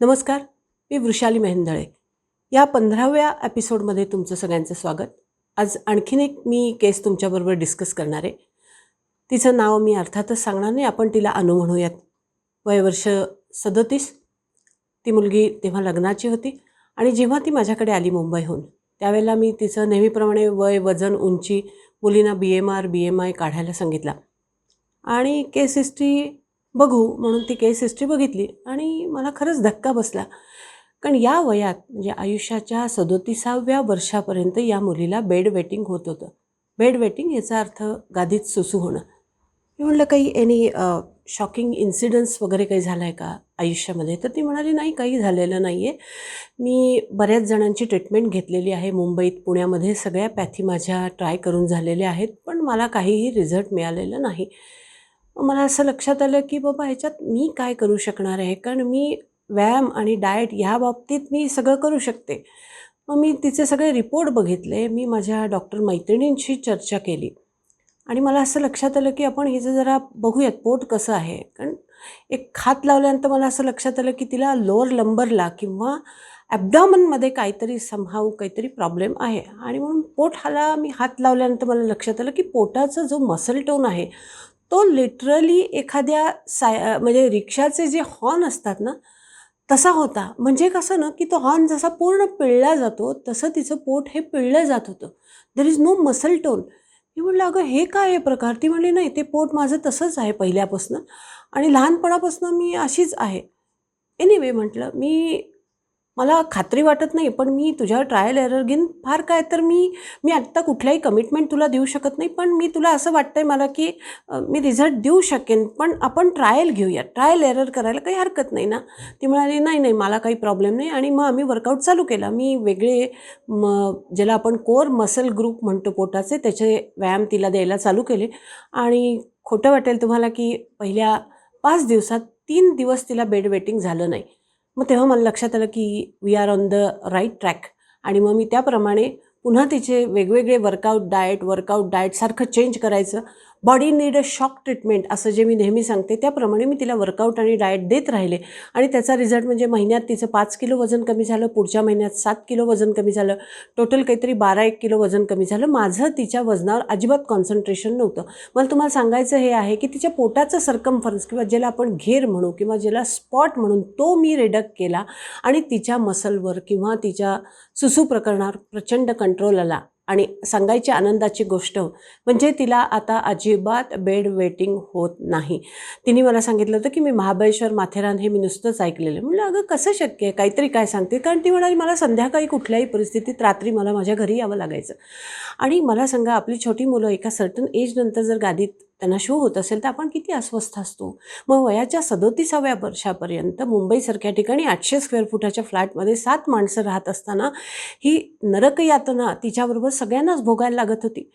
नमस्कार मी वृषाली मेहंदळे. या पंधराव्या एपिसोडमध्ये तुमचं सगळ्यांचं स्वागत. आज आणखीन एक मी केस तुमच्याबरोबर डिस्कस करणार आहे. तिचं नाव मी अर्थातच सांगणार नाही आपण तिला अनु म्हणूयात. वयवर्ष सदतीस. ती मुलगी तेव्हा लग्नाची होती आणि जेव्हा ती माझ्याकडे आली मुंबईहून त्यावेळेला मी तिचं नेहमीप्रमाणे वय वजन उंची मुलींना B M R B M I काढायला सांगितला. आणि केस हिस्ट्री बघू म्हणून ती केस हिस्ट्री बघितली आणि मला खरंच धक्का बसला. कारण या वयात म्हणजे आयुष्याच्या सदोतीसाव्या वर्षापर्यंत या मुलीला बेड वेटिंग होत होतं. बेड वेटिंग याचा अर्थ गादीत सुसू होणं. मी म्हटलं काही एनी शॉकिंग इन्सिडन्स वगैरे काही झाला आहे का आयुष्यामध्ये? तर ती म्हणाली नाही काही झालेलं नाही आहे मी बऱ्याच जणांची ट्रीटमेंट घेतलेली आहे. मुंबईत पुण्यामध्ये सगळ्या पॅथी माझ्या ट्राय करून झालेल्या आहेत पण मला काहीही रिझल्ट मिळालेलं नाही. मला असं लक्षात आलं की बाबा ह्याच्यात मी काय करू शकणार आहे? कारण मी व्यायाम आणि डाएट ह्या बाबतीत मी सगळं करू शकते. मग मी तिचे सगळे रिपोर्ट बघितले. मी माझ्या डॉक्टर मैत्रिणींशी चर्चा केली. आणि मला असं लक्षात आलं की आपण हिचं जरा बघूयात पोट कसं आहे? कारण एक खात लावल्यानंतर मला असं लक्षात आलं की तिला लोअर लंबरला किंवा ॲबडॉमनमध्ये काहीतरी समहाव काहीतरी प्रॉब्लेम आहे. आणि म्हणून पोट हाला मी हात लावल्यानंतर मला लक्षात आलं की पोटाचा जो मसल टोन आहे तो लिटरली एखाद्या साय म्हणजे रिक्षाचे जे हॉर्न असतात ना तसा होता. म्हणजे कसं ना की तो हॉर्न जसा पूर्ण पिळला जातो तसं तिचं पोट हे पिळलं जात होतं. There is no muscle tone मी म्हटलं अगं हे काय आहे प्रकार? ती म्हणली नाही ते पोट माझं तसंच आहे पहिल्यापासून आणि लहानपणापासून मी अशीच आहे. एनिवे म्हटलं मी मला खात्री वाटत नाही पण मी तुझ्यावर ट्रायल एरर घेईन. फार काय तर मी मी आत्ता कुठल्याही कमिटमेंट तुला देऊ शकत नाही पण मी तुला असं वाटतं आहे मला की मी रिझल्ट देऊ शकेन पण आपण ट्रायल घेऊया ट्रायल एरर करायला काही हरकत नाही ना. ती म्हणाली नाही नाही मला काही प्रॉब्लेम नाही. आणि मग आम्ही वर्कआउट चालू केला. मी वेगळे म ज्याला आपण कोर मसल ग्रुप म्हणतो पोटाचे त्याचे व्यायाम तिला द्यायला चालू केले. आणि खोटं वाटेल तुम्हाला की पहिल्या पाच दिवसात तीन दिवस तिला बेड वेटिंग झालं नाही. मग तेव्हा मला लक्षात आलं की we are on the right track आणि मग मी त्याप्रमाणे पुन्हा तिचे वेगवेगळे वर्कआउट डाएट वर्कआउट डाएट सारखं चेंज करायचं. Body need a shock treatment असं जे मी नेहमी सांगते त्याप्रमाणे मी तिला वर्कआउट आणि डाएट देत राहिले. आणि त्याचा रिझल्ट म्हणजे महिन्यात तिचं पाच किलो वजन कमी झालं पुढच्या महिन्यात सात किलो वजन कमी झालं. टोटल काहीतरी बारा एक किलो वजन कमी झालं. माझं तिच्या वजनावर अजिबात कॉन्सन्ट्रेशन नव्हतं. मला तुम्हाला सांगायचं हे आहे की तिच्या पोटाचं सरकमफरन्स किंवा ज्याला आपण घेर म्हणू किंवा ज्याला स्पॉट म्हणून तो मी रिडक्ट केला आणि तिच्या मसलवर किंवा तिच्या सुसू प्रकरणावर प्रचंड कंट्रोल आला आणि सांगायची आनंदाची गोष्ट म्हणजे तिला आता अजिबात बेड वेटिंग होत नाही. तिने मला सांगितलं होतं की मी महाबळेश्वर माथेरान हे मी नुसतंच ऐकलेलं म्हणलं अगं कसं शक्य आहे? काहीतरी काय सांगते? कारण ती म्हणाली मला संध्याकाळी कुठल्याही परिस्थितीत रात्री मला माझ्या घरी यावं लागायचं. आणि मला सांगा आपली छोटी मुलं एका सर्टन एजनंतर जर गादीत त्यांना शो होत असेल तर आपण किती अस्वस्थ असतो. मग वयाच्या सदोतीसाव्या वर्षापर्यंत मुंबईसारख्या ठिकाणी आठशे स्क्वेअर फुटाच्या फ्लॅटमध्ये सात माणसं राहत असताना ही नरकयातना तिच्याबरोबर सगळ्यांनाच भोगायला लागत होती.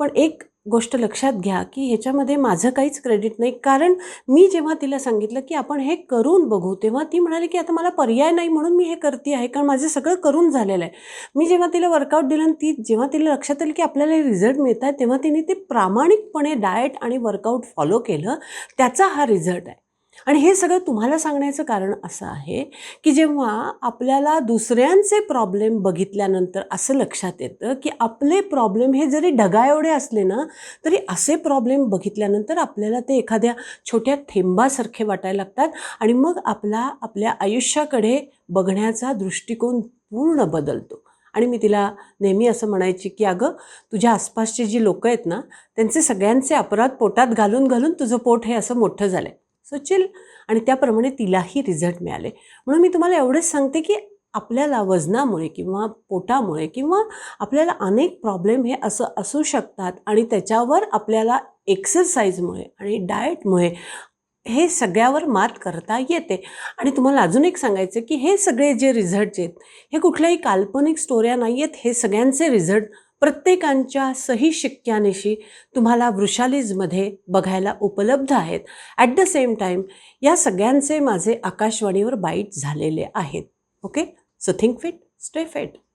पण एक गोष्ट लक्षात घ्या की ह्याच्यामध्ये माझं काहीच क्रेडिट नाही. कारण मी जेव्हा तिला सांगितलं की आपण हे करून बघू तेव्हा ती म्हणाली की आता मला पर्याय नाही म्हणून मी हे करते आहे कारण माझं सगळं करून झालेलं आहे. मी जेव्हा तिला वर्कआउट दिलं आणि ती जेव्हा तिला लक्षात आलं की आपल्याला हे रिझल्ट मिळत आहे तेव्हा तिने ते प्रामाणिकपणे डाएट आणि वर्कआउट फॉलो केलं त्याचा हा रिझल्ट आहे. आणि हे सगळं तुम्हाला सांगण्याचं कारण असं आहे की जेव्हा आपल्याला दुसऱ्यांचे प्रॉब्लेम बघितल्यानंतर असं लक्षात येतं की आपले प्रॉब्लेम हे जरी ढगा एवढे असले ना तरी असे प्रॉब्लेम बघितल्यानंतर आपल्याला ते एखाद्या छोट्या थेंबासारखे वाटायला लागतात आणि मग आपला आपल्या आयुष्याकडे बघण्याचा दृष्टिकोन पूर्ण बदलतो. आणि मी तिला नेहमी असं म्हणायची की अगं तुझ्या आसपासची जी लोकं आहेत ना त्यांचे सगळ्यांचे अपराध पोटात घालून घालून तुझं पोट हे असं मोठं झालं आहे सो चिल आणि त्याप्रमाणे तिलाही रिझल्ट मिळाले. म्हणून मी तुम्हाला एवढंच सांगते की आपल्याला वजनामुळे किंवा पोटामुळे किंवा आपल्याला अनेक प्रॉब्लेम हे असं असू शकतात आणि त्याच्यावर आपल्याला एक्सरसाइजमुळे आणि डाएटमुळे हे सगळ्यावर मात करता येते. आणि तुम्हाला अजून एक सांगायचं की हे सगळे जे रिझल्ट आहेत हे कुठल्याही काल्पनिक स्टोऱ्या नाही आहेत हे सगळ्यांचे रिझल्ट प्रत्येकांच्या सही शिक्क्यानिशी तुम्हाला वृषालीजमध्ये बघायला उपलब्ध आहेत. ॲट द सेम टाईम या सगळ्यांचे माझे आकाशवाणीवर बाईट झालेले आहेत. Okay so think fit stay fit